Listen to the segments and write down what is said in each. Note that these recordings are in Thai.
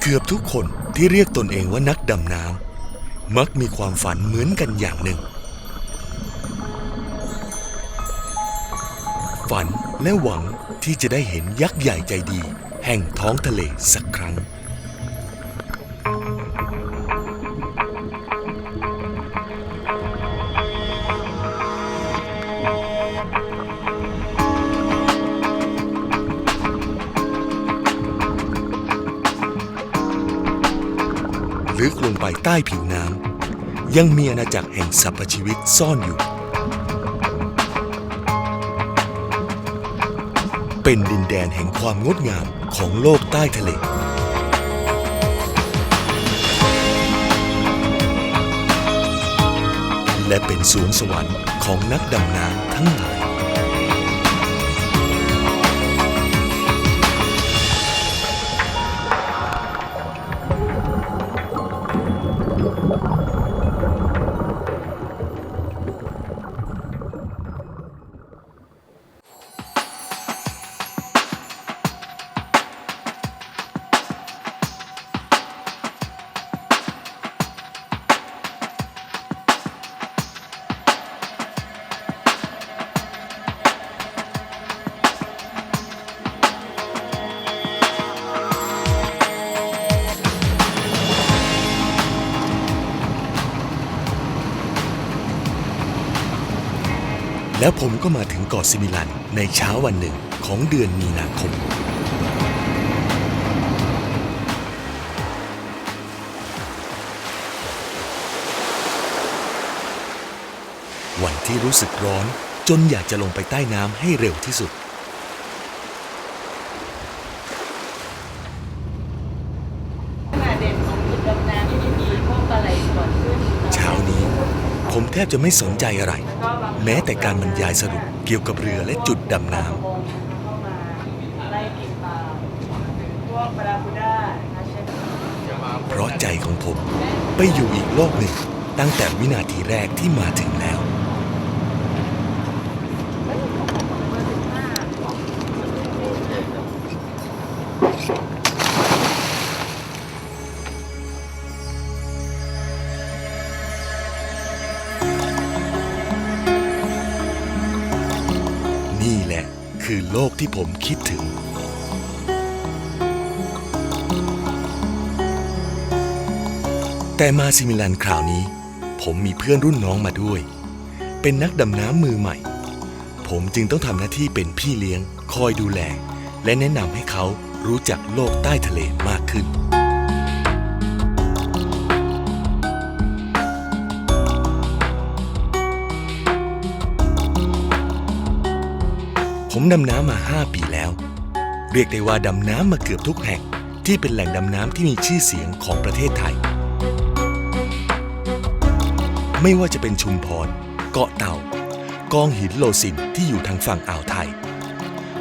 เกือบทุกคนที่เรียกตนเองว่านักดำน้ำมักมีความฝันเหมือนกันอย่างหนึ่ง ฝันและหวังที่จะได้เห็นยักษ์ใหญ่ใจดี แห่งท้องทะเลสักครั้ง ลึกลงไปใต้ผิวน้ำยังมีอาณาจักรแห่งสรรพชีวิตซ่อนอยู่ เป็นดินแดนแห่งความงดงามของโลกใต้ทะเลและเป็นสวงสวรรค์ของนักดำน้ำทั้งหลาย แล้วผมก็มาถึงเกาะซิมิลันในเช้าวันหนึ่งของเดือนมีนาคม วันที่รู้สึกร้อนจนอยากจะลงไปใต้น้ำให้เร็วที่สุดขนาดเด่นของจุดดำน้ำที่ไม่มีพวกปลาไหลสวนขึ้นเช้านี้ ผมแทบจะไม่สนใจอะไรก็บาง แม้แต่การบรรยายสรุปเกี่ยวกับเรือและจุดดำน้ำเพราะใจของผมไปอยู่อีกโลกหนึ่งตั้งแต่วินาทีแรกที่มาถึงแล้ว ที่ผมคิดถึง แต่มาซิมิลันคราวนี้ ผมมีเพื่อนรุ่นน้องมาด้วย เป็นนักดำน้ำมือใหม่ ผมจึงต้องทำหน้าที่เป็นพี่เลี้ยง คอยดูแล และแนะนำให้เขารู้จักโลกใต้ทะเลมากขึ้น ผมดำน้ำมา 5 ปีแล้ว เรียกได้ว่าดำน้ำมาเกือบทุกแห่ง ที่เป็นแหล่งดำน้ำที่มีชื่อเสียงของประเทศไทย ไม่ว่าจะเป็นชุมพร เกาะเต่ากองหินโลซินที่อยู่ทางฝั่งอ่าวไทย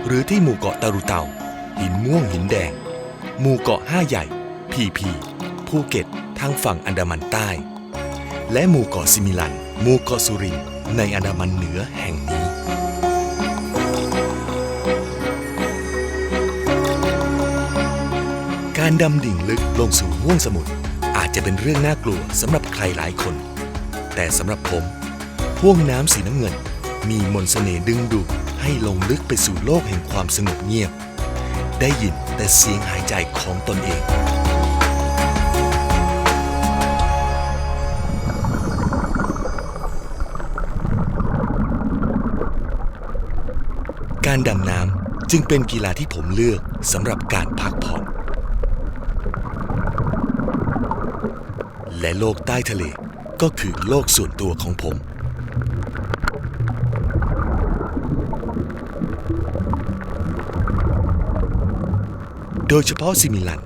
หรือที่หมู่เกาะตารุเต่าหินม่วงหินแดง หมู่เกาะห้าใหญ่ พีพีภูเก็ตทางฝั่งอันดามันใต้ และหมู่เกาะซิมิลัน หมู่เกาะสุรินในอันดามันเหนือแห่งนี้ การดำดิ่งลึกลงสู่ห้วงสมุทรอาจจะเป็นเรื่องน่ากลัวสำหรับใครหลายคน แต่สำหรับผมห้วงน้ำสีน้ำเงิน มีมนต์เสน่ห์ดึงดูดให้ลงลึกไปสู่โลกแห่งความสงบเงียบ ได้ยินแต่เสียงหายใจของตนเองการดำน้ำจึงเป็นกีฬาที่ผมเลือกสำหรับการพักผ่อน และโลกใต้ทะเล ก็คือโลกส่วนตัวของผม โดยเฉพาะซิมิลัน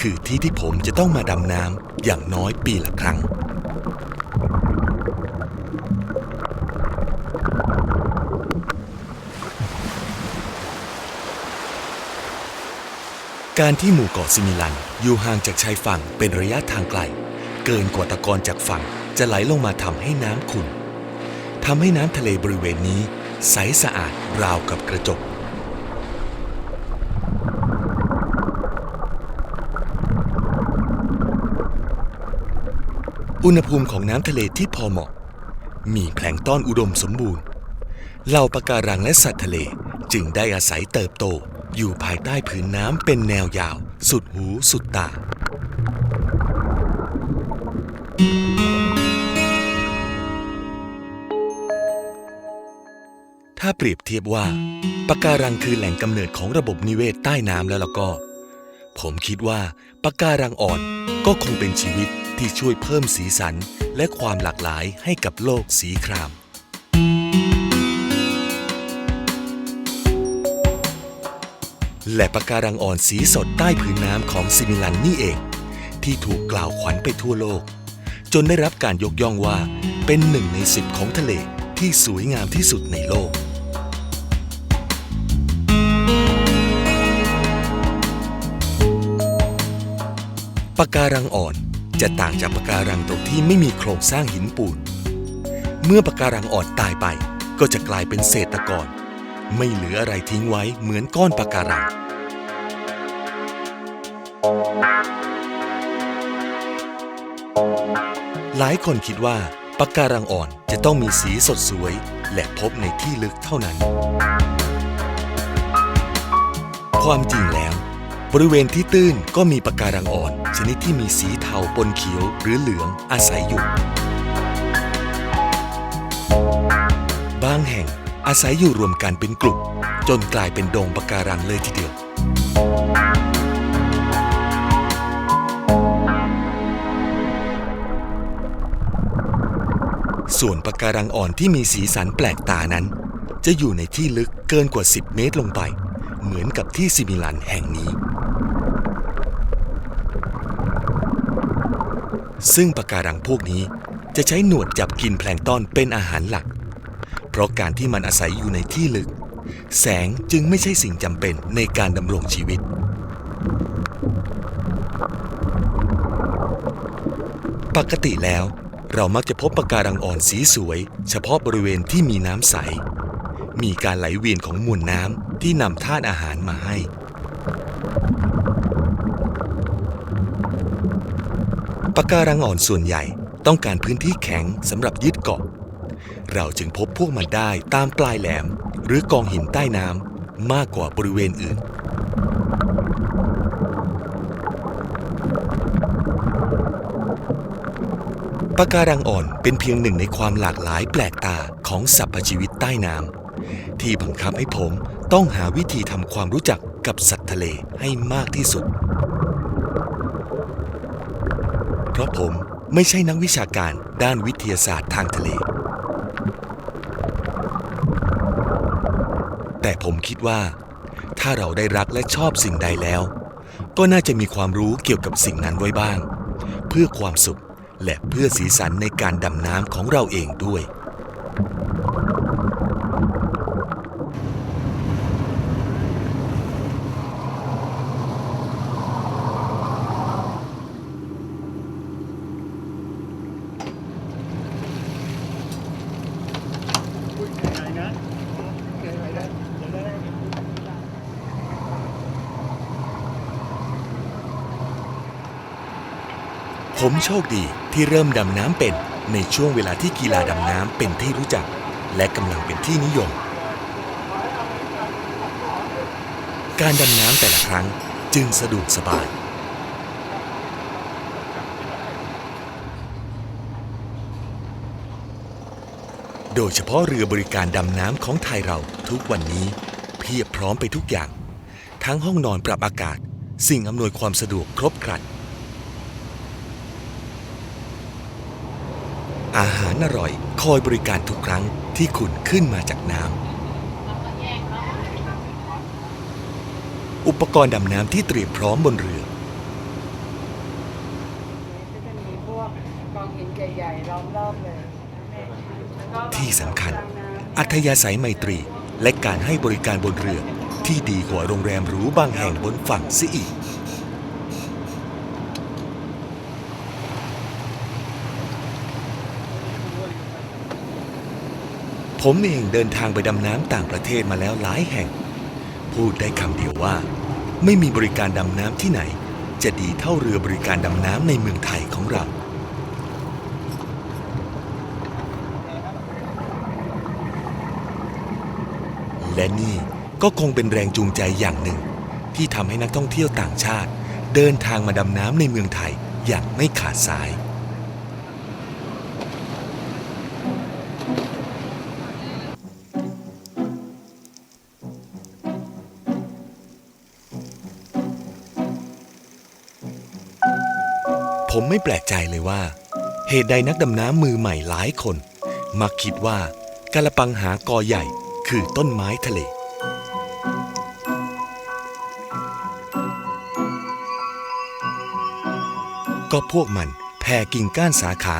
คือที่ที่ผมจะต้องมาดำน้ำอย่างน้อยปีละครั้ง การที่หมู่เกาะซิมิลันอยู่ห่างจากชายฝั่งเป็นระยะทางไกล เกินกว่าตะกอนจากฝั่งจะไหลลงมาทำให้น้ำขุ่นทำให้น้ำทะเลบริเวณนี้ ใสสะอาดราวกับกระจกอุณหภูมิของน้ำทะเลที่พอเหมาะ มีแพลงต้อนอุดมสมบูรณ์ เหล่าปะการังและสัตว์ทะเลจึงได้อาศัยเติบโตอยู่ภายใต้ผืนน้ำเป็นแนวยาว สุดหูสุดตา ถ้าเปรียบเทียบว่าปะการังคือแหล่งกำเนิดของระบบนิเวศใต้น้ำแล้วล้วก็ ผมคิดว่าปะการังอ่อนก็คงเป็นชีวิตที่ช่วยเพิ่มสีสันและความหลากหลายให้กับโลกสีครามและปะการังอ่อนสีสดใต้ผืนน้ำของซิมิลันนี่เอง ที่ถูกกล่าวขวัญไปทั่วโลก จนได้รับการยกย่องว่าเป็นหนึ่งในสิบของทะเลที่สวยงามที่สุดในโลก ปะการังอ่อนจะต่างจากปะการังตรงที่ไม่มีโครงสร้างหินปูน เมื่อปะการังอ่อนตายไปก็จะกลายเป็นเศษตะกอนไม่เหลืออะไรทิ้งไว้เหมือนก้อนปะการัง หลายคนคิดว่าปะการังอ่อนจะต้องมีสีสดสวย และพบในที่ลึกเท่านั้น ความจริงแล้ว บริเวณที่ตื้นก็มีปะการังอ่อน ชนิดที่มีสีเทาปนเขียวหรือเหลืองอาศัยอยู่ บางแห่งอาศัยอยู่รวมกันเป็นกลุ่ม จนกลายเป็นดงปะการังเลยทีเดียว ส่วนปะการังอ่อนที่มีสีสันแปลกตานั้น จะอยู่ในที่ลึกเกินกว่า 10 เมตรลงไป เหมือนกับที่ซิมิลันแห่งนี้ ซึ่งปะการังพวกนี้จะใช้หนวดจับกินแพลงต้อนเป็นอาหารหลัก เพราะการที่มันอาศัยอยู่ในที่ลึก แสงจึงไม่ใช่สิ่งจำเป็นในการดำรงชีวิตปกติแล้ว เรามักจะพบปะการังอ่อนสีสวย เฉพาะบริเวณที่มีน้ำใส มีการไหลเวียนของมวลน้ำที่นำธาตุอาหารมาให้ ปะการังอ่อนส่วนใหญ่ต้องการพื้นที่แข็งสำหรับยึดเกาะ เราจึงพบพวกมันได้ตามปลายแหลม หรือกองหินใต้น้ำมากกว่าบริเวณอื่น ปะการังอ่อนเป็นเพียงหนึ่งในความหลากหลายแปลกตาของสรรพชีวิตใต้น้ำที่บังคับให้ผมต้องหาวิธีทำความรู้จักกับสัตว์ทะเลให้มากที่สุด เพราะผมไม่ใช่นักวิชาการด้านวิทยาศาสตร์ทางทะเล แต่ผมคิดว่า ถ้าเราได้รักและชอบสิ่งใดแล้ว ก็น่าจะมีความรู้เกี่ยวกับสิ่งนั้นไว้บ้าง เพื่อความสุข และเพื่อสีสันในการดำน้ำของเราเองด้วย ผมโชคดีที่เริ่มดำน้ำเป็นในช่วงเวลาที่กีฬาดำน้ำเป็นที่รู้จัก และกำลังเป็นที่นิยม การดำน้ำแต่ละครั้งจึงสะดวกสบาย โดยเฉพาะเรือบริการดำน้ำของไทยเราทุกวันนี้ เพียบพร้อมไปทุกอย่าง ทั้งห้องนอนปรับอากาศ สิ่งอำนวยความสะดวกครบครัน อาหารอร่อย คอยบริการทุกครั้งที่คุณขึ้นมาจากน้ำ อุปกรณ์ดำน้ำที่เตรียมพร้อมบนเรือ ก็จะมีพวกกองหินใหญ่ๆล้อมรอบเลยแล้วก็ที่สำคัญ อัธยาศัยไมตรีและการให้บริการบนเรือที่ดีกว่าโรงแรมหรูบางแห่งบนฝั่งเสียอีก ผมเองเดินทางไปดำน้ำต่างประเทศมาแล้วหลายแห่ง พูดได้คำเดียวว่า ไม่มีบริการดำน้ำที่ไหน จะดีเท่าเรือบริการดำน้ำในเมืองไทยของเราและนี่ก็คงเป็นแรงจูงใจอย่างหนึ่ง ที่ทำให้นักท่องเที่ยวต่างชาติ เดินทางมาดำน้ำในเมืองไทยอย่างไม่ขาดสาย ผมไม่แปลกใจเลยว่า เหตุใดนักดำน้ำมือใหม่หลายคน มักคิดว่ากาละปังหากอใหญ่คือต้นไม้ทะเล ก็พวกมันแผ่กิ่งก้านสาขา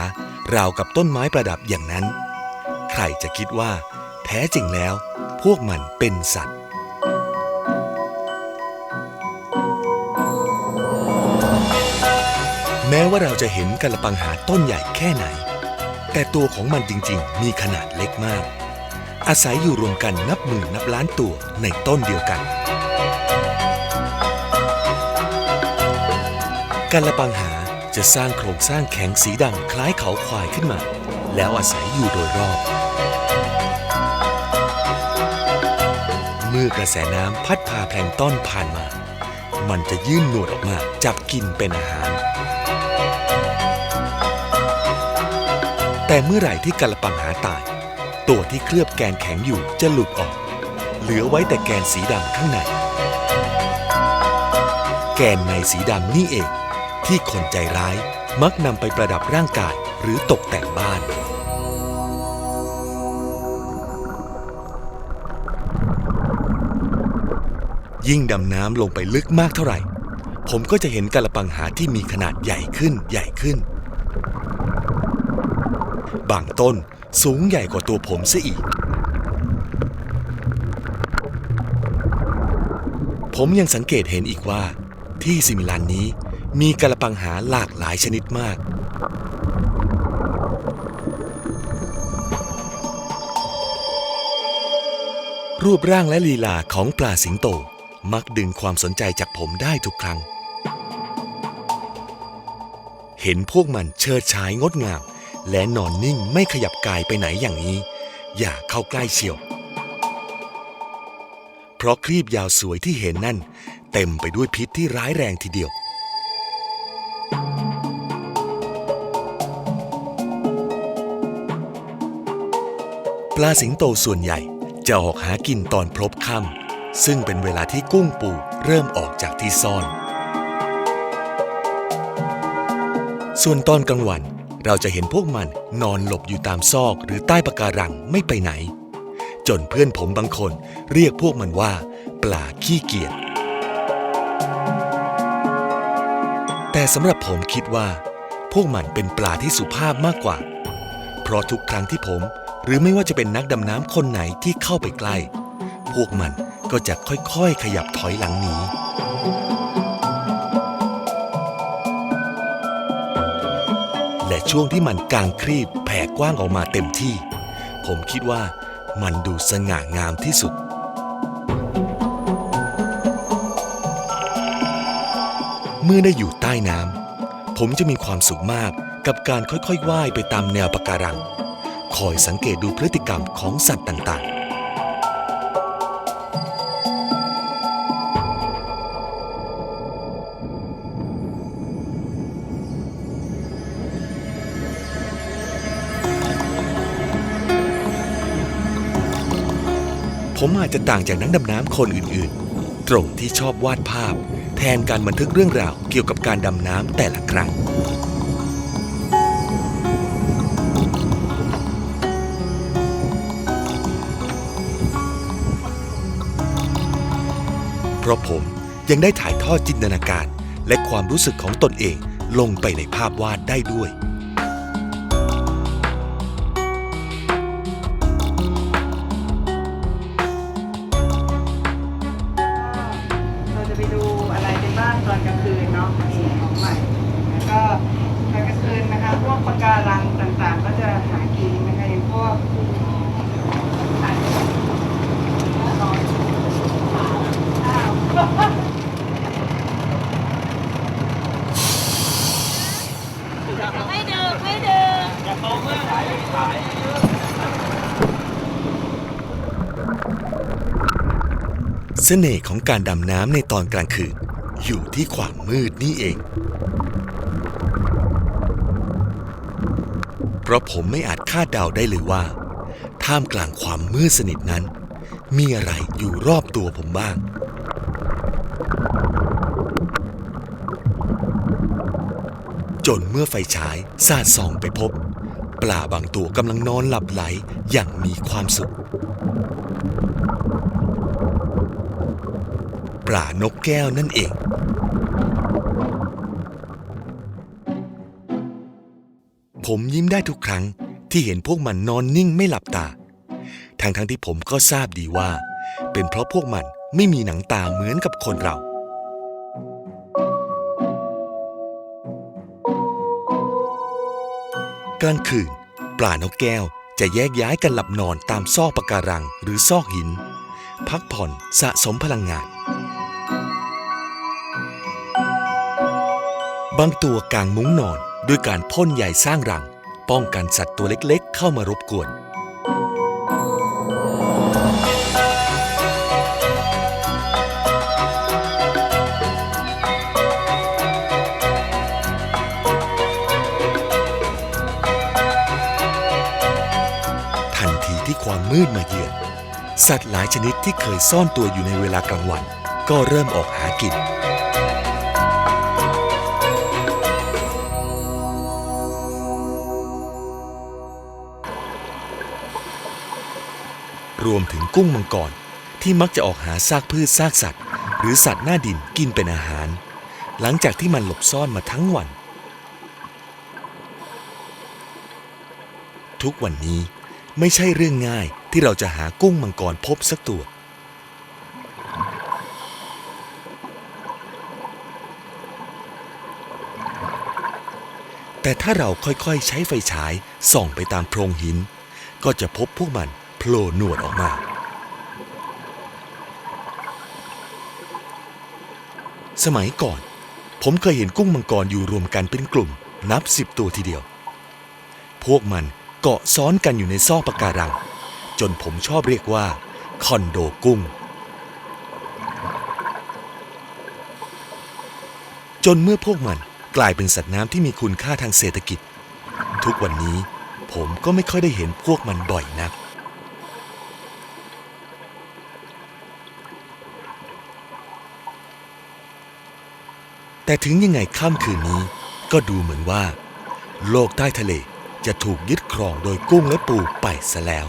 ราวกับต้นไม้ประดับอย่างนั้น ใครจะคิดว่า แท้จริงแล้ว พวกมันเป็นสัตว์ แม้ว่าเราจะเห็นกระปังหาต้นใหญ่แค่ไหน แต่ตัวของมันจริงๆ มีขนาดเล็กมาก อาศัยอยู่รวมกันนับหมื่นนับล้านตัวในต้นเดียวกันกระปังหาจะสร้างโครงสร้างแข็งสีดำคล้ายเขาควายขึ้นมา แล้วอาศัยอยู่โดยรอบ เมื่อกระแสน้ำพัดพาแพลงต้อนผ่านมา มันจะยื่นหนวดออกมา จับกินเป็นอาหาร แต่เมื่อไหร่ที่กระปังหาตาย ตัวที่เคลือบแกนแข็งอยู่จะหลุดออก เหลือไว้แต่แกนสีดำข้างใน แกนในสีดำนี่เอง ที่คนใจร้ายมักนำไปประดับร่างกายหรือตกแต่งบ้านยิ่งดำน้ำลงไปลึกมากเท่าไหร่ ผมก็จะเห็นกระปังหาที่มีขนาดใหญ่ขึ้นใหญ่ขึ้น บางต้นสูงใหญ่กว่าตัวผมซะอีก ผมยังสังเกตเห็นอีกว่า ที่ซิมิลันนี้มีกระปังหาหลากหลายชนิดมาก รูปร่างและลีลาของปลาสิงโตมักดึงความสนใจจากผมได้ทุกครั้ง เห็นพวกมันเชิดฉายงดงาม และนอนนิ่งไม่ขยับกายไปไหนอย่างนี้ อย่าเข้าใกล้เชียว เพราะครีบยาวสวยที่เห็นนั่น เต็มไปด้วยพิษที่ร้ายแรงทีเดียวปลาสิงโตส่วนใหญ่จะออกหากินตอนพลบค่ำซึ่งเป็นเวลาที่กุ้งปูเริ่มออกจากที่ซ่อน ส่วนตอนกลางวัน เราจะเห็นพวกมันนอนหลบอยู่ตามซอกหรือใต้ปะการังไม่ไปไหน จนเพื่อนผมบางคนเรียกพวกมันว่า ปลาขี้เกียจแต่สำหรับผมคิดว่า พวกมันเป็นปลาที่สุภาพมากกว่า เพราะทุกครั้งที่ผม หรือไม่ว่าจะเป็นนักดำน้ำคนไหนที่เข้าไปใกล้ พวกมันก็จะค่อยๆขยับถอยหลังหนี และช่วงที่มันกางครีบแผ่กว้างออกมาเต็มที่ ผมคิดว่ามันดูสง่างามที่สุด เมื่อได้อยู่ใต้น้ำผมจะมีความสุขมากกับการค่อยๆว่ายไปตามแนวปะการัง คอยสังเกตดูพฤติกรรมของสัตว์ต่างๆ ผมอาจจะต่างจากนักดำน้ำคนอื่นๆ ตรงที่ชอบวาดภาพ แทนการบันทึกเรื่องราวเกี่ยวกับการดำน้ำแต่ละครั้ง เพราะผมยังได้ถ่ายทอดจินตนาการและความรู้สึกของตนเองลงไปในภาพวาดได้ด้วย เสน่ห์ของการดำน้ำในตอนกลางคืน อยู่ที่ความมืดนี่เอง เพราะผมไม่อาจคาดเดาได้เลยว่า ท่ามกลางความมืดสนิทนั้น มีอะไรอยู่รอบตัวผมบ้าง จนเมื่อไฟฉายสาดส่องไปพบ ปลาบางตัวกำลังนอนหลับไหลอย่างมีความสุข ปลานกแก้วนั่นเอง ผมยิ้มได้ทุกครั้งที่เห็นพวกมันนอนนิ่งไม่หลับตา ทั้งทั้งๆที่ผมก็ทราบดีว่า เป็นเพราะพวกมันไม่มีหนังตาเหมือนกับคนเรา กลางคืน ปลานกแก้วจะแยกย้ายกันหลับนอนตามซอกปะการังหรือซอกหิน พักผ่อนสะสมพลังงาน บางตัวกางมุ้งนอนด้วยการพ่นใยสร้างรัง ป้องกันสัตว์ตัวเล็กๆ เข้ามารบกวน ทันทีที่ความมืดมาเยือน สัตว์หลายชนิดที่เคยซ่อนตัวอยู่ในเวลากลางวัน ก็เริ่มออกหากิน รวมถึงกุ้งมังกรที่มักจะออกหาซากพืชซากสัตว์ หรือสัตว์หน้าดินกินเป็นอาหาร หลังจากที่มันหลบซ่อนมาทั้งวัน ทุกวันนี้ไม่ใช่เรื่องง่ายที่เราจะหากุ้งมังกรพบสักตัว แต่ถ้าเราค่อยๆใช้ไฟฉายส่องไปตามโพรงหิน ก็จะพบพวกมัน โผล่หนวดออกมา สมัยก่อน ผมเคยเห็นกุ้งมังกรอยู่รวมกันเป็นกลุ่ม นับสิบตัวทีเดียว พวกมันเกาะซ้อนกันอยู่ในซอกปะการัง จนผมชอบเรียกว่า คอนโดกุ้ง จนเมื่อพวกมันกลายเป็นสัตว์น้ำที่มีคุณค่าทางเศรษฐกิจ ทุกวันนี้ผมก็ไม่ค่อยได้เห็นพวกมันบ่อยนัก แต่ถึงยังไงค่ำคืนนี้ ก็ดูเหมือนว่า โลกใต้ทะเลจะถูกยึดครองโดยกุ้งและปูไปซะแล้ว